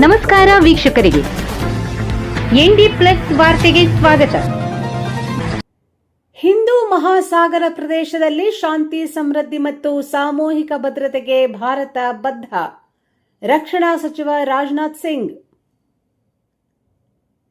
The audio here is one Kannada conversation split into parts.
ನಮಸ್ಕಾರ ವೀಕ್ಷಕರಿಗೆ. ಎನ್ಡಿ ಪ್ಲಸ್ ವಾರ್ತೆಗೆ ಸ್ವಾಗತ. ಹಿಂದೂ ಮಹಾಸಾಗರ ಪ್ರದೇಶದಲ್ಲಿ ಶಾಂತಿ, ಸಮೃದ್ಧಿ ಮತ್ತು ಸಾಮೂಹಿಕ ಭದ್ರತೆಗೆ ಭಾರತ ಬದ್ಧ. ರಕ್ಷಣಾ ಸಚಿವ ರಾಜನಾಥ್ ಸಿಂಗ್.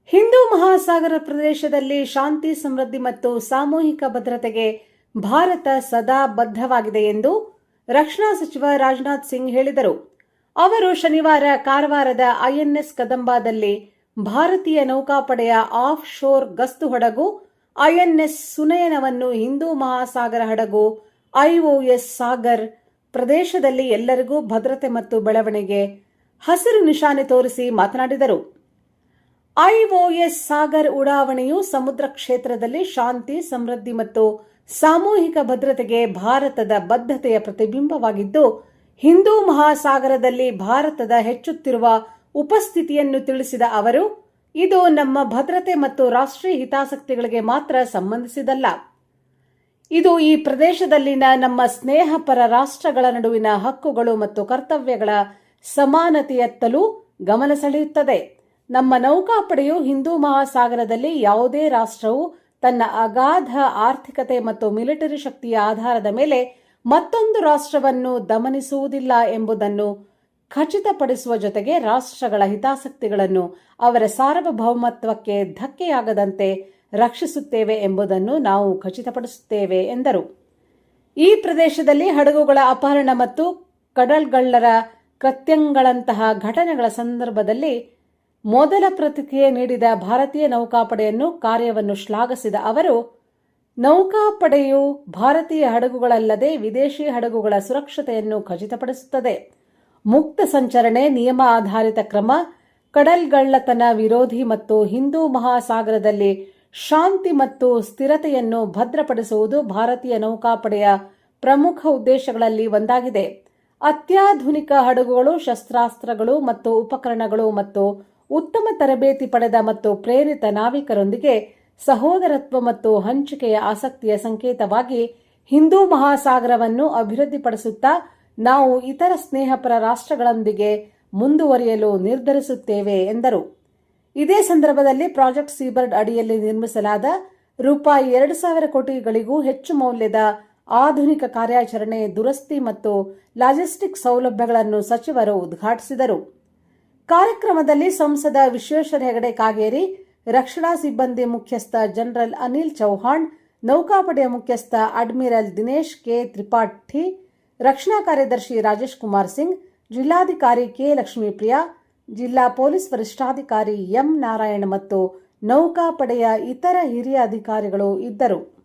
ಹಿಂದೂ ಮಹಾಸಾಗರ ಪ್ರದೇಶದಲ್ಲಿ ಶಾಂತಿ, ಸಮೃದ್ಧಿ ಮತ್ತು ಸಾಮೂಹಿಕ ಭದ್ರತೆಗೆ ಭಾರತ ಸದಾ ಬದ್ಧವಾಗಿದೆ ಎಂದು ರಕ್ಷಣಾ ಸಚಿವ ರಾಜನಾಥ್ ಸಿಂಗ್ ಹೇಳಿದರು. ಅವರು ಶನಿವಾರ ಕಾರವಾರದ ಐಎನ್ಎಸ್ ಕದಂಬಾದಲ್ಲಿ ಭಾರತೀಯ ನೌಕಾಪಡೆಯ ಆಫ್ ಶೋರ್ ಗಸ್ತು ಹಡಗು, ಐಎನ್ಎಸ್ ಸುನಯನವನ್ನು ಹಿಂದೂ ಮಹಾಸಾಗರ ಹಡಗು, ಐಒಎಸ್ ಸಾಗರ್ ಪ್ರದೇಶದಲ್ಲಿ ಎಲ್ಲರಿಗೂ ಭದ್ರತೆ ಮತ್ತು ಬೆಳವಣಿಗೆ ಹಸಿರು ನಿಶಾನೆ ತೋರಿಸಿ ಮಾತನಾಡಿದರು. ಐಒಎಸ್ ಸಾಗರ್ ಉಡಾವಣೆಯು ಸಮುದ್ರ ಕ್ಷೇತ್ರದಲ್ಲಿ ಶಾಂತಿ, ಸಮೃದ್ಧಿ ಮತ್ತು ಸಾಮೂಹಿಕ ಭದ್ರತೆಗೆ ಭಾರತದ ಬದ್ಧತೆಯ ಪ್ರತಿಬಿಂಬವಾಗಿದ್ದು ಹಿಂದೂ ಮಹಾಸಾಗರದಲ್ಲಿ ಭಾರತದ ಹೆಚ್ಚುತ್ತಿರುವ ಉಪಸ್ಥಿತಿಯನ್ನು ತಿಳಿಸಿದ ಅವರು, ಇದು ನಮ್ಮ ಭದ್ರತೆ ಮತ್ತು ರಾಷ್ಟ್ರೀಯ ಹಿತಾಸಕ್ತಿಗಳಿಗೆ ಮಾತ್ರ ಸಂಬಂಧಿಸಿದಲ್ಲ. ಇದು ಈ ಪ್ರದೇಶದಲ್ಲಿನ ನಮ್ಮ ಸ್ನೇಹಪರ ರಾಷ್ಟ್ರಗಳ ನಡುವಿನ ಹಕ್ಕುಗಳು ಮತ್ತು ಕರ್ತವ್ಯಗಳ ಸಮಾನತೆಯತ್ತಲೂ ಗಮನ ಸೆಳೆಯುತ್ತದೆ. ನಮ್ಮ ನೌಕಾಪಡೆಯು ಹಿಂದೂ ಮಹಾಸಾಗರದಲ್ಲಿ ಯಾವುದೇ ರಾಷ್ಟ್ರವು ತನ್ನ ಅಗಾಧ ಆರ್ಥಿಕತೆ ಮತ್ತು ಮಿಲಿಟರಿ ಶಕ್ತಿಯ ಆಧಾರದ ಮೇಲೆ ಮತ್ತೊಂದು ರಾಷ್ಟ್ರವನ್ನು ದಮನಿಸುವುದಿಲ್ಲ ಎಂಬುದನ್ನು ಖಚಿತಪಡಿಸುವ ಜೊತೆಗೆ ರಾಷ್ಟ್ರಗಳ ಹಿತಾಸಕ್ತಿಗಳನ್ನು ಅವರ ಸಾರ್ವಭೌಮತ್ವಕ್ಕೆ ಧಕ್ಕೆಯಾಗದಂತೆ ರಕ್ಷಿಸುತ್ತೇವೆ ಎಂಬುದನ್ನು ನಾವು ಖಚಿತಪಡಿಸುತ್ತೇವೆ ಎಂದರು. ಈ ಪ್ರದೇಶದಲ್ಲಿ ಹಡಗುಗಳ ಅಪಹರಣ ಮತ್ತು ಕಡಲ್ಗಳ್ಳರ ಕೃತ್ಯಂಗಳಂತಹ ಘಟನೆಗಳ ಸಂದರ್ಭದಲ್ಲಿ ಮೊದಲ ಪ್ರತಿಕ್ರಿಯೆ ನೀಡಿದ ಭಾರತೀಯ ನೌಕಾಪಡೆಯನ್ನು ಕಾರ್ಯವನ್ನು ಶ್ಲಾಘಿಸಿದ ಅವರು ನೌಕಾಪಡೆಯು ಭಾರತೀಯ ಹಡಗುಗಳಲ್ಲದೆ ವಿದೇಶಿ ಹಡಗುಗಳ ಸುರಕ್ಷತೆಯನ್ನು ಖಚಿತಪಡಿಸುತ್ತದೆ. ಮುಕ್ತ ಸಂಚರಣೆ ನಿಯಮ ಆಧಾರಿತ ಕ್ರಮ, ಕಡಲ್ಗಳ್ಳತನ ವಿರೋಧಿ ಮತ್ತು ಹಿಂದೂ ಮಹಾಸಾಗರದಲ್ಲಿ ಶಾಂತಿ ಮತ್ತು ಸ್ಥಿರತೆಯನ್ನು ಭದ್ರಪಡಿಸುವುದು ಭಾರತೀಯ ನೌಕಾಪಡೆಯ ಪ್ರಮುಖ ಉದ್ದೇಶಗಳಲ್ಲಿ ಒಂದಾಗಿದೆ. ಅತ್ಯಾಧುನಿಕ ಹಡಗುಗಳು, ಶಸ್ತ್ರಾಸ್ತ್ರಗಳು ಮತ್ತು ಉಪಕರಣಗಳು ಮತ್ತು ಉತ್ತಮ ತರಬೇತಿ ಪಡೆದ ಮತ್ತು ಪ್ರೇರಿತ ನಾವಿಕರೊಂದಿಗೆ ಸಹೋದರತ್ವ ಮತ್ತು ಹಂಚಿಕೆಯ ಆಸಕ್ತಿಯ ಸಂಕೇತವಾಗಿ ಹಿಂದೂ ಮಹಾಸಾಗರವನ್ನು ಅಭಿವೃದ್ಧಿಪಡಿಸುತ್ತಾ ನಾವು ಇತರ ಸ್ನೇಹಪರ ರಾಷ್ಟ್ರಗಳೊಂದಿಗೆ ಮುಂದುವರಿಯಲು ನಿರ್ಧರಿಸುತ್ತೇವೆ ಎಂದರು. ಇದೇ ಸಂದರ್ಭದಲ್ಲಿ ಪ್ರಾಜೆಕ್ಟ್ ಸೀಬರ್ಡ್ ಅಡಿಯಲ್ಲಿ ನಿರ್ಮಿಸಲಾದ ರೂಪಾಯಿ ಎರಡು ಸಾವಿರ ಕೋಟಿಗಳಿಗೂ ಹೆಚ್ಚು ಮೌಲ್ಯದ ಆಧುನಿಕ ಕಾರ್ಯಾಚರಣೆ, ದುರಸ್ತಿ ಮತ್ತು ಲಾಜಿಸ್ಟಿಕ್ ಸೌಲಭ್ಯಗಳನ್ನು ಸಚಿವರು ಉದ್ಘಾಟಿಸಿದರು. ಕಾರ್ಯಕ್ರಮದಲ್ಲಿ ಸಂಸದ ವಿಶ್ವೇಶ್ವರ ಹೆಗಡೆ ಕಾಗೇರಿ ರಕ್ಷಣಾ ಸಿಬ್ಬಂದಿ ಮುಖ್ಯಸ್ಥ ಜನರಲ್ ಅನಿಲ್ ಚೌಹಾಣ್, ನೌಕಾಪಡೆಯ ಮುಖ್ಯಸ್ಥ ಅಡ್ಮಿರಲ್ ದಿನೇಶ್ ಕೆ. ತ್ರಿಪಾಠಿ, ರಕ್ಷಣಾ ಕಾರ್ಯದರ್ಶಿ ರಾಜೇಶ್ ಕುಮಾರ್ ಸಿಂಗ್, ಜಿಲ್ಲಾಧಿಕಾರಿ ಕೆ. ಲಕ್ಷ್ಮೀಪ್ರಿಯಾ, ಜಿಲ್ಲಾ ಪೊಲೀಸ್ ವರಿಷ್ಠಾಧಿಕಾರಿ ಎಂ. ನಾರಾಯಣ್ ಮತ್ತು ನೌಕಾಪಡೆಯ ಇತರ ಹಿರಿಯ ಅಧಿಕಾರಿಗಳು ಇದ್ದರು.